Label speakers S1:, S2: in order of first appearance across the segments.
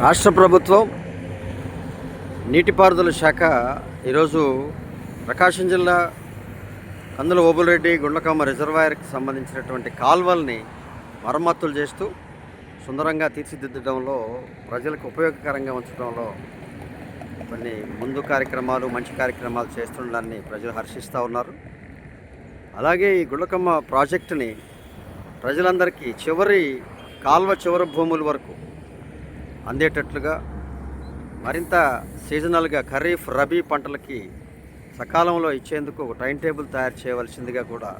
S1: రాష్ట్ర ప్రభుత్వం నీటిపారుదల శాఖ ఈరోజు ప్రకాశం జిల్లా కందుల ఓబులరెడ్డి గుండ్లకమ్మ రిజర్వాయర్కి సంబంధించినటువంటి కాల్వల్ని మరమ్మతులు చేస్తూ సుందరంగా తీర్చిదిద్దడంలో ప్రజలకు ఉపయోగకరంగా ఉంచడంలో కొన్ని ముందు కార్యక్రమాలు మంచి కార్యక్రమాలు చేస్తుండడాన్ని ప్రజలు హర్షిస్తూ ఉన్నారు. అలాగే ఈ గుండ్లకమ్మ ప్రాజెక్టుని ప్రజలందరికీ చివరి కాల్వ చివరి భూముల వరకు అందేటట్లుగా మరింత సీజనల్గా ఖరీఫ్ రబీ పంటలకి సకాలంలో ఇచ్చేందుకు ఒక టైం టేబుల్ తయారు చేయవలసిందిగా కూడా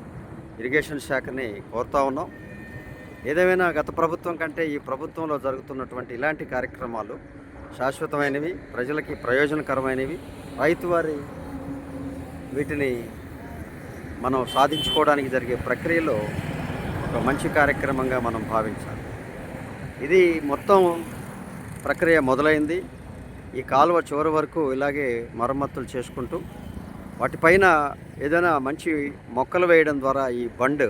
S1: ఇరిగేషన్ శాఖని కోరుతా ఉన్నాం. ఏదేమైనా గత ప్రభుత్వం కంటే ఈ ప్రభుత్వంలో జరుగుతున్నటువంటి ఇలాంటి కార్యక్రమాలు శాశ్వతమైనవి ప్రజలకి ప్రయోజనకరమైనవి రైతు వారి వీటిని మనం సాధించుకోవడానికి జరిగే ప్రక్రియలో ఒక మంచి కార్యక్రమంగా మనం భావించాలి. ఇది మొత్తం ప్రక్రియ మొదలైంది. ఈ కాలువ చివరి వరకు ఇలాగే మరమ్మతులు చేసుకుంటూ వాటిపైన ఏదైనా మంచి మొక్కలు వేయడం ద్వారా ఈ బండ్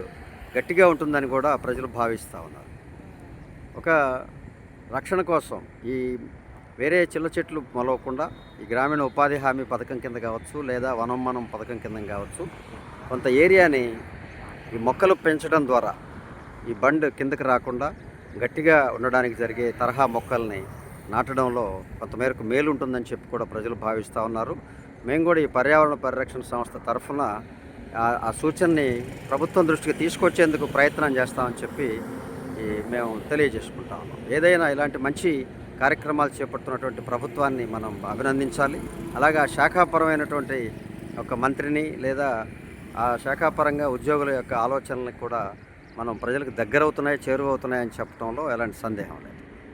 S1: గట్టిగా ఉంటుందని కూడా ప్రజలు భావిస్తూ ఉన్నారు. ఒక రక్షణ కోసం ఈ వేరే చిల్ల చెట్లు మొలవకుండా ఈ గ్రామీణ ఉపాధి హామీ పథకం కింద కావచ్చు లేదా వనమ్మనం పథకం కింద కావచ్చు కొంత ఏరియాని ఈ మొక్కలు పెంచడం ద్వారా ఈ బండ్ కిందకి రాకుండా గట్టిగా ఉండడానికి జరిగే తరహా మొక్కల్ని నాటడంలో కొంతమేరకు మేలు ఉంటుందని చెప్పి కూడా ప్రజలు భావిస్తూ ఉన్నారు. మేము కూడా ఈ పర్యావరణ పరిరక్షణ సంస్థ తరఫున ఆ- సూచనని ప్రభుత్వం దృష్టికి తీసుకొచ్చేందుకు ప్రయత్నం చేస్తామని చెప్పి ఈ మేము తెలియజేసుకుంటా ఉన్నాం. ఏదైనా ఇలాంటి మంచి కార్యక్రమాలు చేపడుతున్నటువంటి ప్రభుత్వాన్ని మనం అభినందించాలి. అలాగే ఆ శాఖాపరమైనటువంటి ఒక మంత్రిని లేదా ఆ శాఖాపరంగా ఉద్యోగుల యొక్క ఆలోచనలకు కూడా మనం ప్రజలకు దగ్గర అవుతున్నాయి చేరువవుతున్నాయని చెప్పడంలో ఎలాంటి సందేహం లేదు.